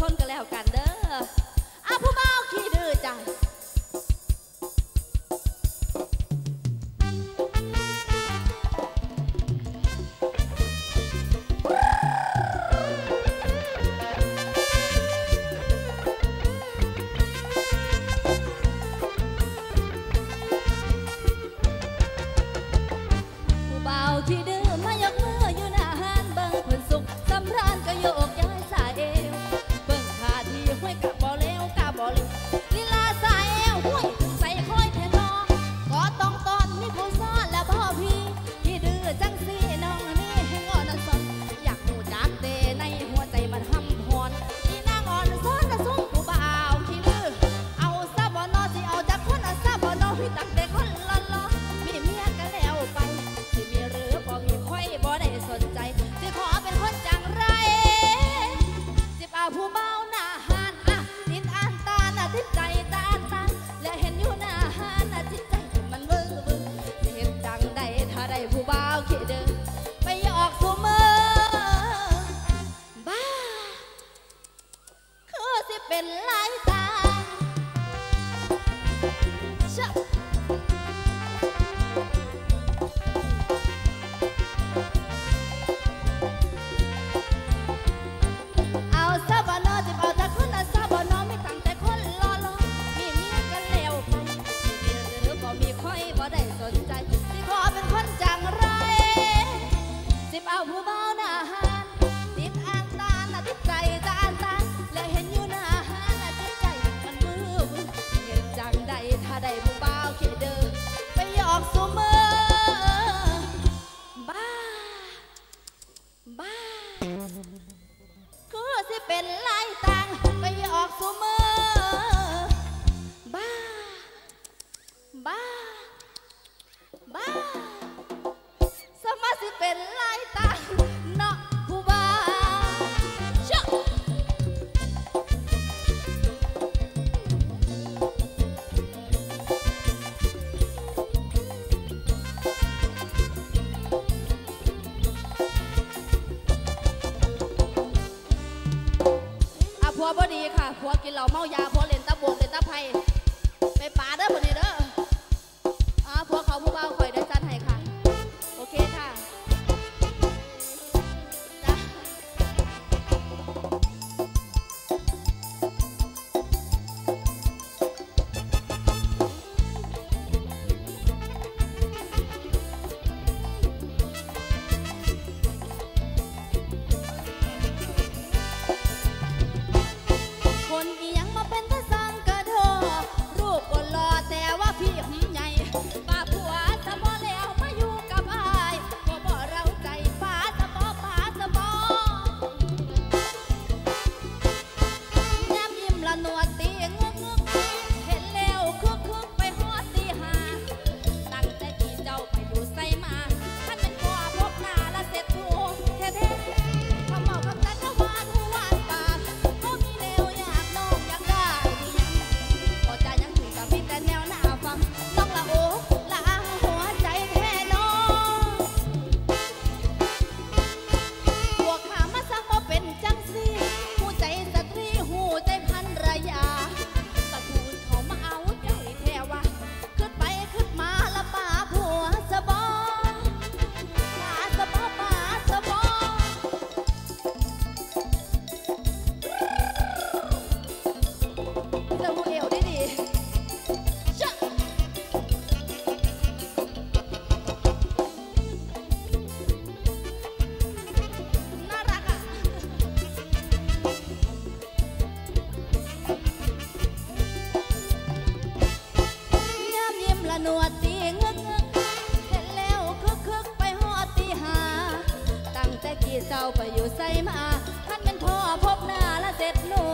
ทนก็นแล้วกัน บ้า คืสิเป็นลายต่างไปออกสุมือบ้า บ้า บ้า สมาสิเป็นลายต่าง บ่ดีค่ะผัวกินเหล้าเมายาผัวเล่นตะบวกเล่นตะไพ่ไปป่าเด้อบ่นี้เด้อ ราไปอยู่ใส่มา ท่านเป็นพ่อพบหน้าและเสร็จหนู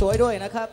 สวยด้วยนะครับ